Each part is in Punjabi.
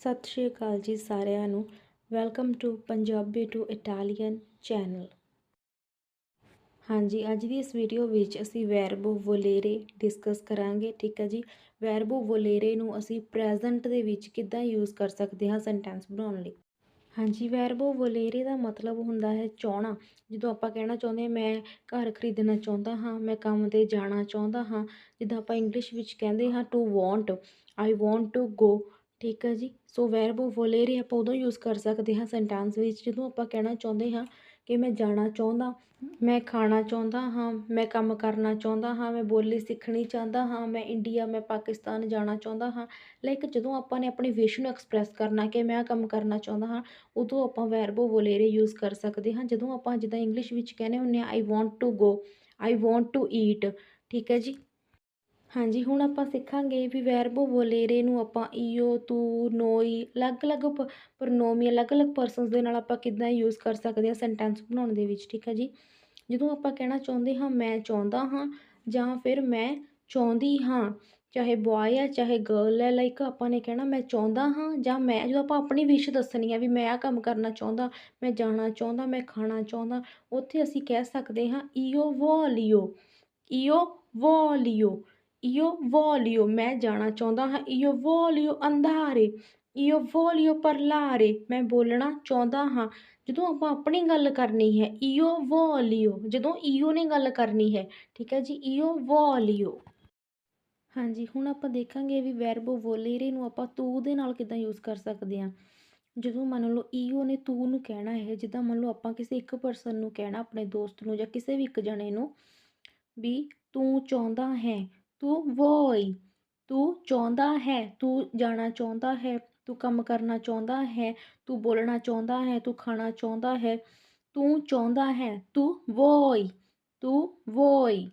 ਸਤਿ ਸ਼੍ਰੀ ਅਕਾਲ ਜੀ ਸਾਰਿਆਂ ਨੂੰ। Welcome to Punjabi to Italian channel ਹਾਂਜੀ, ਅੱਜ ਦੀ ਇਸ ਵੀਡੀਓ ਵਿੱਚ ਅਸੀਂ ਵੈਰਬੋ ਵੋਲੇਰੇ ਡਿਸਕਸ ਕਰਾਂਗੇ, ਠੀਕ ਹੈ ਜੀ? ਵੈਰਬੋ ਵੋਲੇਰੇ ਨੂੰ ਅਸੀਂ ਪ੍ਰੈਜ਼ੈਂਟ ਦੇ ਵਿੱਚ ਕਿੱਦਾਂ ਯੂਜ਼ ਕਰ ਸਕਦੇ ਹਾਂ ਸੈਂਟੈਂਸ ਬਣਾਉਣ ਲਈ? ਹਾਂਜੀ ਵੈਰਬੋ ਵੋਲੇਰੇ ਦਾ ਮਤਲਬ ਹੁੰਦਾ ਹੈ ਚਾਹਣਾ ਜਦੋਂ ਆਪਾਂ ਕਹਿਣਾ ਚਾਹੁੰਦੇ ਹਾਂ, ਮੈਂ ਘਰ ਖਰੀਦਣਾ ਚਾਹੁੰਦਾ ਹਾਂ, ਮੈਂ ਕੰਮ 'ਤੇ ਜਾਣਾ ਚਾਹੁੰਦਾ ਹਾਂ, ਜਿੱਦਾਂ ਆਪਾਂ ਇੰਗਲਿਸ਼ ਵਿੱਚ ਕਹਿੰਦੇ ਹਾਂ to want I want to go ਠੀਕ ਹੈ ਜੀ। ਸੋ ਵੈਰਬੋ ਵੋਲੇਰੇ ਆਪਾਂ ਉਦੋਂ ਯੂਜ਼ ਕਰ ਸਕਦੇ ਹਾਂ ਸੈਂਟੈਂਸ ਵਿੱਚ, ਜਦੋਂ ਆਪਾਂ ਕਹਿਣਾ ਚਾਹੁੰਦੇ ਹਾਂ ਕਿ ਮੈਂ ਜਾਣਾ ਚਾਹੁੰਦਾ, ਮੈਂ ਖਾਣਾ ਚਾਹੁੰਦਾ ਹਾਂ, ਮੈਂ ਕੰਮ ਕਰਨਾ ਚਾਹੁੰਦਾ ਹਾਂ, ਮੈਂ ਬੋਲੀ ਸਿੱਖਣੀ ਚਾਹੁੰਦਾ ਹਾਂ, ਮੈਂ ਇੰਡੀਆ ਮੈਂ ਪਾਕਿਸਤਾਨ ਜਾਣਾ ਚਾਹੁੰਦਾ ਹਾਂ ਲਾਈਕ ਜਦੋਂ ਆਪਾਂ ਨੇ ਆਪਣੀ ਵਿਸ਼ ਨੂੰ ਐਕਸਪ੍ਰੈਸ ਕਰਨਾ ਕਿ ਮੈਂ ਕੰਮ ਕਰਨਾ ਚਾਹੁੰਦਾ ਹਾਂ, ਉਦੋਂ ਆਪਾਂ ਵੈਰਬੋ ਵੋਲੇਰੇ ਯੂਜ਼ ਕਰ ਸਕਦੇ ਹਾਂ। ਜਦੋਂ ਆਪਾਂ ਜਿੱਦਾਂ ਇੰਗਲਿਸ਼ ਵਿੱਚ ਕਹਿੰਦੇ ਹੁੰਦੇ ਹਾਂ I want to go I want to eat ਠੀਕ ਹੈ ਜੀ। ਹਾਂਜੀ, ਹੁਣ ਆਪਾਂ ਸਿੱਖਾਂਗੇ ਵੀ ਵੈਰਬੋ ਵੋਲੇਰੇ ਨੂੰ ਆਪਾਂ ਈਓ, ਤੂ, ਨੋਈ, ਅਲੱਗ-ਅਲੱਗ ਪ੍ਰੋਨੋਮੀ ਅਲੱਗ-ਅਲੱਗ ਪਰਸਨਸ ਦੇ ਨਾਲ ਆਪਾਂ ਕਿੱਦਾਂ ਯੂਜ਼ ਕਰ ਸਕਦੇ ਹਾਂ ਸੈਂਟੈਂਸ ਬਣਾਉਣ ਦੇ ਵਿੱਚ, ਠੀਕ ਹੈ ਜੀ? ਜਦੋਂ ਆਪਾਂ ਕਹਿਣਾ ਚਾਹੁੰਦੇ ਹਾਂ, ਮੈਂ ਚਾਹੁੰਦਾ ਹਾਂ ਜਾਂ ਫਿਰ ਮੈਂ ਚਾਹੁੰਦੀ ਹਾਂ, ਚਾਹੇ ਬॉय ਹੈ ਚਾਹੇ ਗਰਲ ਹੈ ਲਾਈਕ ਆਪਾਂ ਨੇ ਕਹਿਣਾ ਮੈਂ ਚਾਹੁੰਦਾ ਹਾਂ ਜਾਂ ਮੈਂ, ਜਦੋਂ ਆਪਾਂ ਆਪਣੀ ਵਿਸ਼ ਦੱਸਣੀ ਹੈ ਵੀ ਮੈਂ ਆਹ ਕੰਮ ਕਰਨਾ ਚਾਹੁੰਦਾ, ਮੈਂ ਜਾਣਾ ਚਾਹੁੰਦਾ, ਮੈਂ ਖਾਣਾ ਚਾਹੁੰਦਾ, ਉੱਥੇ ਅਸੀਂ ਕਹਿ ਸਕਦੇ ਹਾਂ ਈਓ, ਵੋਲੀਓ ਈਓ, ਵੋਲੀਓ। Io voglio ਮੈਂ ਜਾਣਾ ਚਾਹੁੰਦਾ ਹਾਂ io voglio ਅੰਧਾਰੇ io voglio ਪਰਲਾਰੇ, ਮੈਂ ਬੋਲਣਾ ਚਾਹੁੰਦਾ ਹਾਂ। ਜਦੋਂ ਆਪਾਂ ਆਪਣੀ ਗੱਲ ਕਰਨੀ ਹੈ io voglio ਜਦੋਂ io ਨੇ ਗੱਲ ਕਰਨੀ ਹੈ, ਠੀਕ ਹੈ ਜੀ io voglio ਹਾਂਜੀ, ਹੁਣ ਆਪਾਂ ਦੇਖਾਂਗੇ ਵੀ ਵੈਰਬੋ ਵੋਲੇਰੇ ਨੂੰ ਆਪਾਂ ਤੂ ਦੇ ਨਾਲ ਕਿੱਦਾਂ ਯੂਜ਼ ਕਰ ਸਕਦੇ ਹਾਂ। ਜਦੋਂ ਮੰਨ ਲਓ ਈਓ ਨੇ ਤੂ ਨੂੰ ਕਹਿਣਾ ਹੈ, ਜਿੱਦਾਂ ਮੰਨ ਲਓ ਆਪਾਂ ਕਿਸੇ ਇੱਕ ਪਰਸਨ ਨੂੰ ਕਹਿਣਾ, ਆਪਣੇ ਦੋਸਤ ਨੂੰ ਜਾਂ ਕਿਸੇ ਵੀ ਇੱਕ ਜਣੇ ਨੂੰ ਵੀ ਤੂੰ ਚਾਹੁੰਦਾ ਹੈ ਤੂੰ ਵੋਈ, ਤੂੰ ਚਾਹੁੰਦਾ ਹੈ, ਤੂੰ ਜਾਣਾ ਚਾਹੁੰਦਾ ਹੈ, ਤੂੰ ਕੰਮ ਕਰਨਾ ਚਾਹੁੰਦਾ ਹੈ, ਤੂੰ ਬੋਲਣਾ ਚਾਹੁੰਦਾ ਹੈ, ਤੂੰ ਖਾਣਾ ਚਾਹੁੰਦਾ ਹੈ, ਤੂੰ ਚਾਹੁੰਦਾ ਹੈ, ਤੂੰ ਵੋਈ ਤੂੰ ਵੋਈ।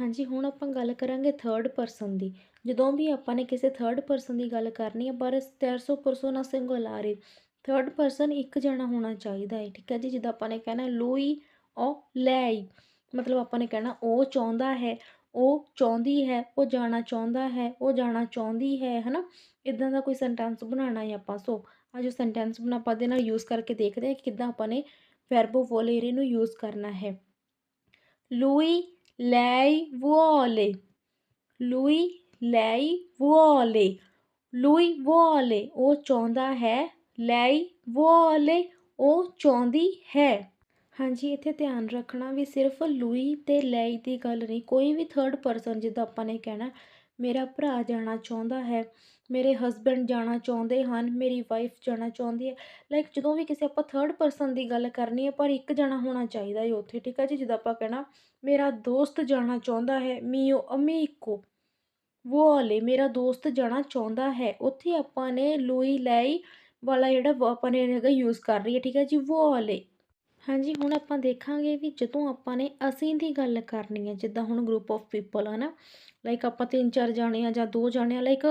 ਹਾਂਜੀ, ਹੁਣ ਆਪਾਂ ਗੱਲ ਕਰਾਂਗੇ ਥਰਡ ਪਰਸਨ ਦੀ। ਜਦੋਂ ਵੀ ਆਪਾਂ ਨੇ ਕਿਸੇ ਥਰਡ ਪਰਸਨ ਦੀ ਗੱਲ ਕਰਨੀ ਹੈ, ਪਰ terzo persona singolare third person ਇੱਕ ਜਣਾ ਹੋਣਾ ਚਾਹੀਦਾ ਹੈ, ਠੀਕ ਹੈ ਜੀ? ਜਿੱਦਾਂ ਆਪਾਂ ਨੇ ਕਹਿਣਾ ਲੋਈ o lei, ਮਤਲਬ ਆਪਾਂ ਨੇ ਕਹਿਣਾ, ਉਹ ਚਾਹੁੰਦਾ ਹੈ ਉਹ ਚਾਹੁੰਦੀ ਹੈ, ਉਹ ਜਾਣਾ ਚਾਹੁੰਦਾ ਹੈ, ਉਹ ਜਾਣਾ ਚਾਹੁੰਦੀ ਹੈ, ਹਨਾ? ਇਦਾਂ ਦਾ ਕੋਈ ਸੈਂਟੈਂਸ ਬਣਾਉਣਾ ਹੈ ਆਪਾਂ, ਸੋ ਆ ਜੋ ਸੈਂਟੈਂਸ ਬਣਾ, ਆਪਾਂ ਦੇ ਨਾਲ ਯੂਜ਼ ਕਰਕੇ ਦੇਖਦੇ ਹਾਂ ਕਿ ਕਿੱਦਾਂ ਆਪਾਂ ਨੇ ਵੈਰਬੋ ਵੋਲੇਰੇ ਨੂੰ ਯੂਜ਼ ਕਰਨਾ ਹੈ। Lui ਲੈਈ vuole lui ਲੈਈ vuole lui vuole ਉਹ ਚਾਹੁੰਦਾ ਹੈ lei vuole ਉਹ ਚਾਹੁੰਦੀ ਹੈ। ਹਾਂਜੀ, ਇੱਥੇ ਧਿਆਨ ਰੱਖਣਾ ਵੀ ਸਿਰਫ ਲੂਈ ਤੇ ਲੈਈ ਦੀ ਗੱਲ ਨਹੀਂ, ਕੋਈ ਵੀ ਥਰਡ ਪਰਸਨ ਜਿੱਦਾਂ ਆਪਾਂ ਨੇ ਕਹਿਣਾ, ਮੇਰਾ ਭਰਾ ਜਾਣਾ ਚਾਹੁੰਦਾ ਹੈ, ਮੇਰੇ ਹਸਬੈਂਡ ਜਾਣਾ ਚਾਹੁੰਦੇ ਹਨ, ਮੇਰੀ ਵਾਈਫ ਜਾਣਾ ਚਾਹੁੰਦੀ ਹੈ ਲਾਈਕ ਜਦੋਂ ਵੀ ਕਿਸੇ ਆਪਾਂ ਥਰਡ ਪਰਸਨ ਦੀ ਗੱਲ ਕਰਨੀ ਹੈ, ਪਰ ਇੱਕ ਜਣਾ ਹੋਣਾ ਚਾਹੀਦਾ ਹੈ ਉੱਥੇ, ਠੀਕ ਹੈ ਜੀ? ਜਿੱਦਾਂ ਆਪਾਂ ਕਹਿਣਾ, ਮੇਰਾ ਦੋਸਤ ਜਾਣਾ ਚਾਹੁੰਦਾ ਹੈ ਮੀਓ ਅਮੀਕੋ ਵੋਲੇ ਮੇਰਾ ਦੋਸਤ ਜਾਣਾ ਚਾਹੁੰਦਾ ਹੈ, ਉੱਥੇ ਆਪਾਂ ਨੇ ਲੂਈ, ਲੈਈ ਵਾਲਾ ਜਿਹੜਾ ਆਪਾਂ ਨੇ ਹੈਗਾ ਯੂਜ਼ ਕਰ ਰਹੀ ਹੈ, ਠੀਕ ਹੈ ਜੀ? ਵੋਲੇ ਹਾਂਜੀ, ਹੁਣ ਆਪਾਂ ਦੇਖਾਂਗੇ ਵੀ ਜਦੋਂ ਆਪਾਂ ਨੇ ਅਸੀਂ ਦੀ ਗੱਲ ਕਰਨੀ ਹੈ, ਜਿੱਦਾਂ ਹੁਣ ਗਰੁੱਪ ਆਫ ਪੀਪਲ ਹੈ ਨਾ ਲਾਈਕ ਆਪਾਂ ਤਿੰਨ ਚਾਰ ਜਾਣੇ ਆ ਜਾਂ ਦੋ ਜਾਣੇ ਆ ਲਾਈਕ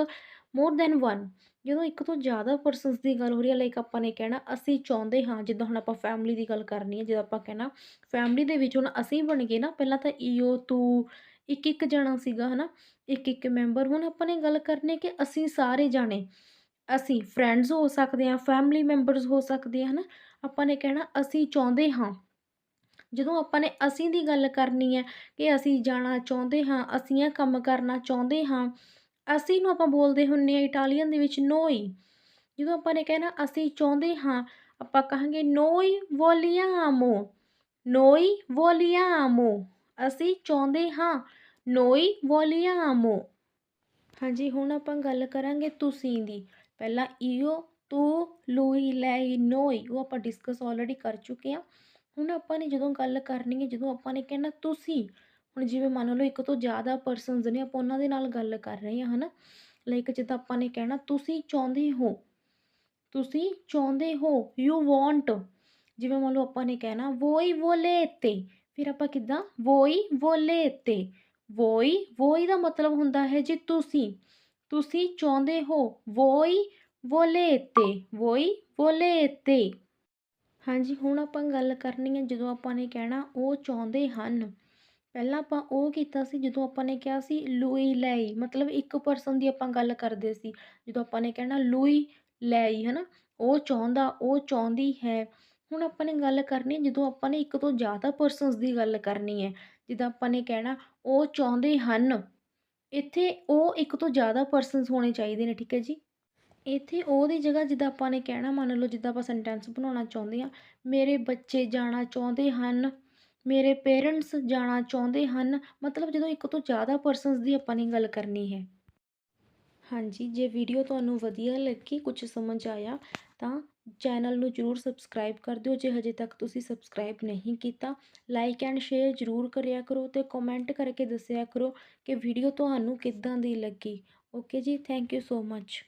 ਮੋਰ ਦੈਨ ਵਨ ਜਦੋਂ ਇੱਕ ਤੋਂ ਜ਼ਿਆਦਾ ਪਰਸਨਸ ਦੀ ਗੱਲ ਹੋ ਰਹੀ ਹੈ ਲਾਈਕ ਆਪਾਂ ਨੇ ਕਹਿਣਾ ਅਸੀਂ ਚਾਹੁੰਦੇ ਹਾਂ, ਜਿੱਦਾਂ ਹੁਣ ਆਪਾਂ ਫੈਮਿਲੀ ਦੀ ਗੱਲ ਕਰਨੀ ਹੈ, ਜਦੋਂ ਆਪਾਂ ਕਹਿਣਾ ਫੈਮਿਲੀ ਦੇ ਵਿੱਚ ਹੁਣ ਅਸੀਂ ਬਣ ਗਏ ਨਾ, ਪਹਿਲਾਂ ਤਾਂ ਈਓ, ਤੂੰ, ਇੱਕ ਇੱਕ ਜਣਾ ਸੀਗਾ ਹਨਾ, ਇੱਕ ਇੱਕ ਮੈਂਬਰ ਹੁਣ ਆਪਾਂ ਨੇ ਗੱਲ ਕਰਨੀ ਕਿ ਅਸੀਂ ਸਾਰੇ ਜਾਣੇ ਅਸੀਂ ਫਰੈਂਡਸ ਹੋ ਸਕਦੇ ਹਾਂ ਫੈਮਿਲੀ ਮੈਂਬਰਸ ਹੋ ਸਕਦੇ ਹਨ? ਆਪਾਂ ਨੇ ਕਹਿਣਾ ਅਸੀਂ ਚਾਹੁੰਦੇ ਹਾਂ। ਜਦੋਂ ਆਪਾਂ ਨੇ ਅਸੀਂ ਦੀ ਗੱਲ ਕਰਨੀ ਹੈ ਕਿ ਅਸੀਂ ਜਾਣਾ ਚਾਹੁੰਦੇ ਹਾਂ, ਅਸੀਂ ਇਹ ਕੰਮ ਕਰਨਾ ਚਾਹੁੰਦੇ ਹਾਂ, ਅਸੀਂ ਨੂੰ ਆਪਾਂ ਬੋਲਦੇ ਹੁੰਨੇ ਆ ਇਟਾਲੀਅਨ ਦੇ ਵਿੱਚ ਨੋਈ ਜਦੋਂ ਆਪਾਂ ਨੇ ਕਹਿਣਾ ਅਸੀਂ ਚਾਹੁੰਦੇ ਹਾਂ, ਆਪਾਂ ਕਹਾਂਗੇ ਨੋਈ ਵੋਲੀਆਮੋ ਨੋਈ ਵੋਲੀਆਮੋ ਅਸੀਂ ਚਾਹੁੰਦੇ ਹਾਂ ਨੋਈ ਵੋਲੀਆਮੋ ਹਾਂਜੀ, ਹੁਣ ਆਪਾਂ ਗੱਲ ਕਰਾਂਗੇ ਤੁਸੀਂ ਦੀ। ਪਹਿਲਾਂ ਈਓ ਤੂੰ ਲੂਈ ਲੈਈ ਨੋਈ ਉਹ ਆਪਾਂ ਡਿਸਕਸ ਆਲਰੇਡੀ ਕਰ ਚੁੱਕੇ ਹਾਂ। ਹੁਣ ਆਪਾਂ ਨੇ ਜਦੋਂ ਗੱਲ ਕਰਨੀ ਹੈ, ਜਦੋਂ ਆਪਾਂ ਨੇ ਕਹਿਣਾ ਤੁਸੀਂ, ਹੁਣ ਜਿਵੇਂ ਮੰਨ ਲਓ ਇੱਕ ਤੋਂ ਜ਼ਿਆਦਾ ਪਰਸਨਸ ਨੇ ਆਪਾਂ ਉਹਨਾਂ ਦੇ ਨਾਲ ਗੱਲ ਕਰ ਰਹੇ ਹਾਂ, ਹਨਾ? ਲਾਈਕ ਜਿੱਦਾਂ ਆਪਾਂ ਨੇ ਕਹਿਣਾ, ਤੁਸੀਂ ਚਾਹੁੰਦੇ ਹੋ, ਤੁਸੀਂ ਚਾਹੁੰਦੇ ਹੋ ਯੂ ਵਾਂਟ ਜਿਵੇਂ ਮੰਨ ਲਓ ਆਪਾਂ ਨੇ ਕਹਿਣਾ, ਵੋਈ ਵੋਲੇਤੇ ਫਿਰ ਆਪਾਂ ਕਿੱਦਾਂ? ਵੋਈ ਵੋਲੇਤੇ ਵੋਈ ਵੋਈ ਦਾ ਮਤਲਬ ਹੁੰਦਾ ਹੈ ਜੀ ਤੁਸੀਂ। ਤੁਸੀਂ ਚਾਹੁੰਦੇ ਹੋ ਵੋਈ ਵੋਲੇਤੇ ਵੋਈ ਵੋਲੇਤੇ ਹਾਂਜੀ, ਹੁਣ ਆਪਾਂ ਗੱਲ ਕਰਨੀ ਹੈ ਜਦੋਂ ਆਪਾਂ ਨੇ ਕਹਿਣਾ ਉਹ ਚਾਹੁੰਦੇ ਹਨ। ਪਹਿਲਾਂ ਆਪਾਂ ਉਹ ਕੀਤਾ ਸੀ ਜਦੋਂ ਆਪਾਂ ਨੇ ਕਿਹਾ ਸੀ ਲੂਈ ਲੈਈ। ਮਤਲਬ ਇੱਕ ਪਰਸਨ ਦੀ ਆਪਾਂ ਗੱਲ ਕਰਦੇ ਸੀ। ਜਦੋਂ ਆਪਾਂ ਨੇ ਕਹਿਣਾ ਲੂਈ ਲੈਈ ਹੈ ਨਾ ਉਹ ਚਾਹੁੰਦਾ, ਉਹ ਚਾਹੁੰਦੀ ਹੈ। ਹੁਣ ਆਪਾਂ ਨੇ ਗੱਲ ਕਰਨੀ ਜਦੋਂ ਆਪਾਂ ਨੇ ਇੱਕ ਤੋਂ ਜ਼ਿਆਦਾ ਪਰਸਨਸ ਦੀ ਗੱਲ ਕਰਨੀ ਹੈ। ਜਿੱਦਾਂ ਆਪਾਂ ਨੇ ਕਹਿਣਾ ਉਹ ਚਾਹੁੰਦੇ ਹਨ। ਇੱਥੇ ਉਹ ਇੱਕ ਤੋਂ ਜ਼ਿਆਦਾ ਪਰਸਨਸ ਹੋਣੇ ਚਾਹੀਦੇ ਨੇ, ਠੀਕ ਹੈ ਜੀ। ਇੱਥੇ ਉਹ ਦੀ ਜਗ੍ਹਾ ਜਿੱਦਾਂ ਆਪਾਂ ਨੇ ਕਹਿਣਾ, ਮੰਨ ਲਓ ਜਿੱਦਾਂ ਆਪਾਂ ਸੈਂਟੈਂਸ ਬਣਾਉਣਾ ਚਾਹੁੰਦੇ ਹਾਂ, ਮੇਰੇ ਬੱਚੇ ਜਾਣਾ ਚਾਹੁੰਦੇ ਹਨ, ਮੇਰੇ ਪੇਰੈਂਟਸ ਜਾਣਾ ਚਾਹੁੰਦੇ ਹਨ, ਮਤਲਬ ਜਦੋਂ ਇੱਕ ਤੋਂ ਜ਼ਿਆਦਾ ਪਰਸਨਸ ਦੀ ਆਪਾਂ ਨੇ ਗੱਲ ਕਰਨੀ ਹੈ। ਹਾਂਜੀ, ਜੇ ਵੀਡੀਓ ਤੁਹਾਨੂੰ ਵਧੀਆ ਲੱਗੀ ਕੁਝ ਸਮਝ ਆਇਆ, ਤਾਂ ਚੈਨਲ ਨੂੰ ਜਰੂਰ ਸਬਸਕ੍ਰਾਈਬ ਕਰ ਦਿਓ, ਜੇ ਹਜੇ ਤੱਕ ਤੁਸੀਂ ਸਬਸਕ੍ਰਾਈਬ ਨਹੀਂ ਕੀਤਾ, ਲਾਈਕ ਐਂਡ ਸ਼ੇਅਰ ਜਰੂਰ ਕਰਿਆ ਕਰੋ ਤੇ ਕਮੈਂਟ ਕਰਕੇ ਦੱਸਿਆ ਕਰੋ ਕਿ ਵੀਡੀਓ ਤੁਹਾਨੂੰ ਕਿੱਦਾਂ ਦੀ ਲੱਗੀ। ਓਕੇ ਜੀ, ਥੈਂਕ ਯੂ ਸੋ ਮੱਚ।